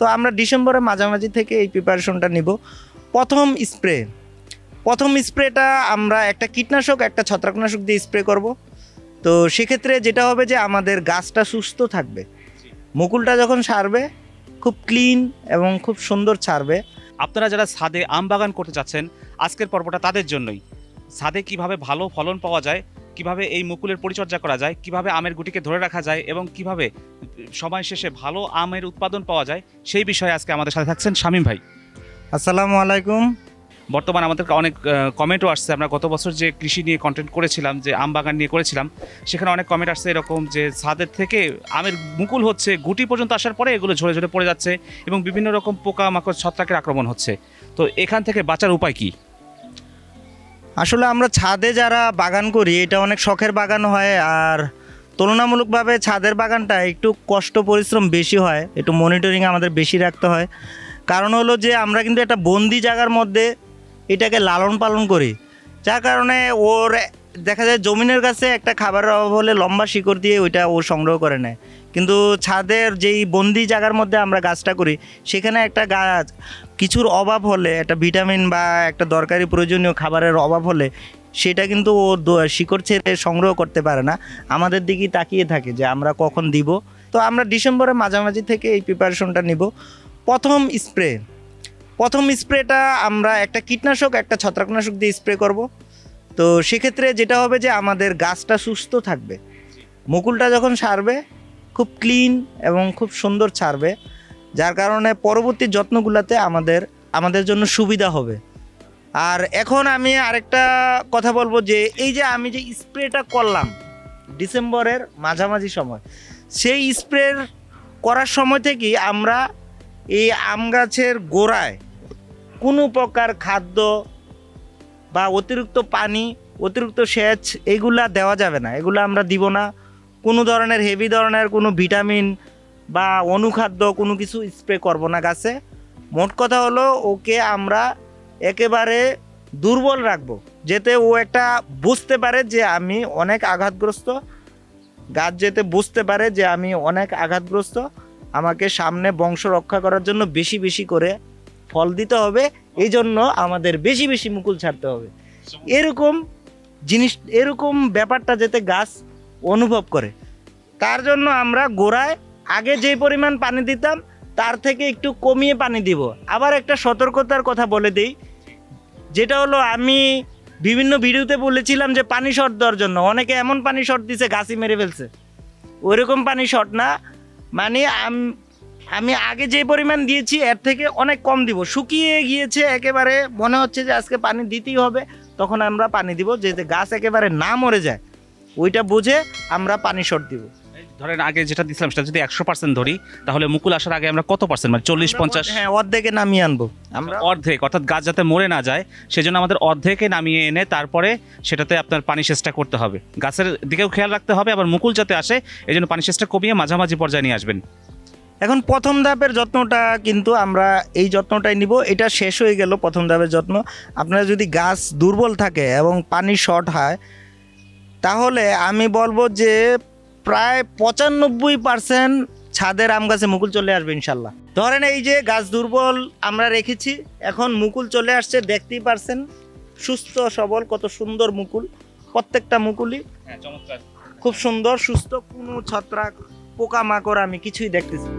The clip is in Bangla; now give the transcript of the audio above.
তো আমরা ডিসেম্বরের মাঝামাঝি থেকে এই প্রিপারেশনটা নিব। প্রথম স্প্রে প্রথম স্প্রেটা আমরা একটা কীটনাশক, একটা ছত্রাকনাশক দিয়ে স্প্রে করব। তো সেক্ষেত্রে যেটা হবে যে আমাদের গাছটা সুস্থ থাকবে। মুকুলটা যখন সারবে, খুব ক্লিন এবং খুব সুন্দর ছাড়বে। আপনারা যারা ছাদে আম বাগান করতে চাচ্ছেন আজকের পর্বটা তাদের জন্যই। ছাদে কীভাবে ভালো ফলন পাওয়া যায় কীভাবে এই মুকুলের পরিচর্যা করা যায় কীভাবে আমের গুটিকে ধরে রাখা যায় এবং কীভাবে সময় শেষে ভালো আমের উৎপাদন পাওয়া যায় সেই বিষয়ে আজকে আমাদের সাথে থাকছেন শামীম ভাই। আসসালামু আলাইকুম। বর্তমানে আমাদের অনেক কমেন্টও আসছে। আমরা গত বছর যে কৃষি নিয়ে কন্টেন্ট করেছিলাম যে আম বাগান নিয়ে করেছিলাম সেখানে অনেক কমেন্ট আসছে এরকম যে ছাদের থেকে আমের মুকুল হচ্ছে গুটি পর্যন্ত আসার পরে এগুলো ঝরে ঝরে পড়ে যাচ্ছে এবং বিভিন্ন রকম পোকা মাকড় ছত্রাকের আক্রমণ হচ্ছে। তো এখান থেকে বাঁচার উপায় কি? আসলে আমরা ছাদে যারা বাগান করি, এটা অনেক শখের বাগান হয় আর তুলনামূলকভাবে ছাদের বাগানটা একটু কষ্ট পরিশ্রম বেশি হয়, একটু মনিটরিং আমাদের বেশি রাখতে হয়। কারণ হলো যে আমরা কিন্তু একটা বন্দি জায়গার মধ্যে এটাকে লালন পালন করি। যার কারণে ওর দেখা যায় জমিনের কাছে একটা খাবারের অভাব হলে লম্বা শিকড় দিয়ে ওইটা ও সংগ্রহ করে নেয়। কিন্তু ছাদের যেই বন্দি জায়গার মধ্যে আমরা গাছটা করি, সেখানে একটা গাছ কিছুর অভাব হলে, একটা ভিটামিন বা একটা দরকারি প্রয়োজনীয় খাবারের অভাব হলে, সেটা কিন্তু ও শিকড় ছেড়ে সংগ্রহ করতে পারে না। আমাদের দিকেই তাকিয়ে থাকে যে আমরা কখন দিব। তো আমরা ডিসেম্বরের মাঝামাঝি থেকে এই প্রিপারেশনটা নিব। প্রথম স্প্রে প্রথম স্প্রেটা আমরা একটা কীটনাশক, একটা ছত্রাকনাশক দিয়ে স্প্রে করব। তো সেক্ষেত্রে যেটা হবে যে আমাদের গাছটা সুস্থ থাকবে। মুকুলটা যখন সারবে, খুব ক্লিন এবং খুব সুন্দর ছাড়বে, যার কারণে পরবর্তী যত্নগুলোতে আমাদের আমাদের জন্য সুবিধা হবে। আর এখন আমি আরেকটা কথা বলব যে, এই যে আমি যে স্প্রেটা করলাম ডিসেম্বরের মাঝামাঝি সময়, সেই স্প্রে করার সময় থেকেই আমরা এই আম গাছের গোড়ায় কোনো প্রকার খাদ্য বা অতিরিক্ত পানি, অতিরিক্ত সেচ, এগুলা দেওয়া যাবে না। এগুলো আমরা দিব না। কোনো ধরনের হেভি ধরনের কোনো ভিটামিন বা অনুখাদ্য কোনো কিছু স্প্রে করব না গাছে। মোট কথা হলো ওকে আমরা একেবারে দুর্বল রাখব, যেতে ও একটা বুঝতে পারে যে আমি অনেক আঘাতগ্রস্ত। গাছ যেতে বুঝতে পারে যে আমি অনেক আঘাতগ্রস্ত। আমাকে সামনে বংশ রক্ষা করার জন্য বেশি বেশি করে ফল দিতে হবে এই জন্য আমাদের বেশি বেশি মুকুল ছাড়তে হবে। এরকম জিনিস, এরকম ব্যাপারটা যাতে গাছ অনুভব করে। তার জন্য আমরা গোড়ায় আগে যে পরিমাণ পানি দিতাম, তার থেকে একটু কমিয়ে পানি দিব। আবার একটা সতর্কতার কথা বলে দিই, যেটা হলো আমি বিভিন্ন ভিডিওতে বলেছিলাম যে পানি শর্ট দেওয়ার জন্য। অনেকে এমন পানি শর্ট দিছে, গাছই মেরে ফেলছে। ওইরকম পানি শর্ট না। মানে আম- আগে যে পরিমাণ দিয়েছি এর থেকে অনেক কম দিব। শুকিয়ে গিয়েছে একেবারে মনে হচ্ছে যে আজকে পানি দিতেই হবে। তখন আমরা পানি দিব যাতে গাছ একেবারে না মরে যায় ওইটা বুঝে আমরা পানি শর্ট দিব। ধরেন আগে যেটা দিছিলাম সেটা যদি একশো পার্সেন্ট ধরি তাহলে মুকুল আসার আগে আমরা কত পার্সেন্ট মানে চল্লিশ পঞ্চাশ? হ্যাঁ অর্ধেকে নামিয়ে আনব। আমরা অর্ধেক অর্থাৎ গাছ যাতে মরে না যায় সেজন্য আমাদের অর্ধেকে নামিয়ে এনে তারপরে সেটাতে আপনার পানি সেচটা করতে হবে। গাছের দিকেও খেয়াল রাখতে হবে আবার মুকুল যাতে আসে এই জন্য পানি সেচটা কমিয়ে মাঝামাঝি পর্যায়ে নিয়ে আসবেন। এখন প্রথম ধাপের যত্নটা কিন্তু আমরা এই যত্নটাই নিব। এটা শেষ হয়ে গেল প্রথম ধাপের যত্ন। আপনারা যদি গাছ দুর্বল থাকে এবং পানি শর্ট হয় তাহলে আমি বলব যে প্রায় পঁচানব্বই পার্সেন্ট ছাদের আম গাছে মুকুল চলে আসবে ইনশাল্লাহ। ধরেন এই যে গাছ দুর্বল আমরা রেখেছি এখন মুকুল চলে আসছে দেখতেই পারছেন সুস্থ সবল কত সুন্দর মুকুল প্রত্যেকটা মুকুলই হ্যাঁ চমৎকার। খুব সুন্দর সুস্থ কোনো ছত্রাক পোকামাকড় আমি কিছুই দেখতেছি।